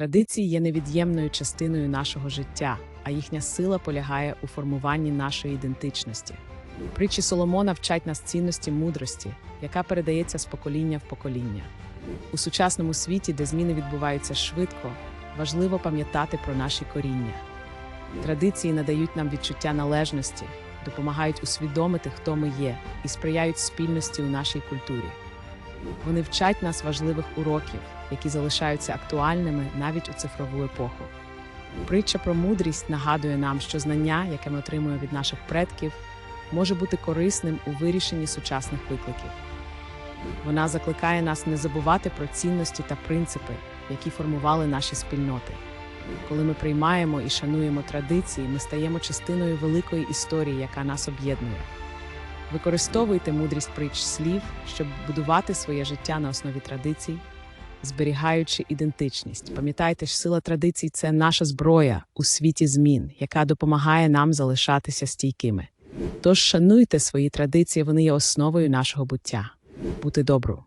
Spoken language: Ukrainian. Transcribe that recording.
Традиції є невід'ємною частиною нашого життя, а їхня сила полягає у формуванні нашої ідентичності. Притчі Соломона вчать нас цінності мудрості, яка передається з покоління в покоління. У сучасному світі, де зміни відбуваються швидко, важливо пам'ятати про наші коріння. Традиції надають нам відчуття належності, допомагають усвідомити, хто ми є, і сприяють спільності у нашій культурі. Вони вчать нас важливих уроків, які залишаються актуальними навіть у цифрову епоху. Притча про мудрість нагадує нам, що знання, яке ми отримуємо від наших предків, може бути корисним у вирішенні сучасних викликів. Вона закликає нас не забувати про цінності та принципи, які формували наші спільноти. Коли ми приймаємо і шануємо традиції, ми стаємо частиною великої історії, яка нас об'єднує. Використовуйте мудрість притч слів, щоб будувати своє життя на основі традицій, зберігаючи ідентичність. Пам'ятайте, що сила традицій це наша зброя у світі змін, яка допомагає нам залишатися стійкими. Тож шануйте свої традиції, вони є основою нашого буття. Бути добру.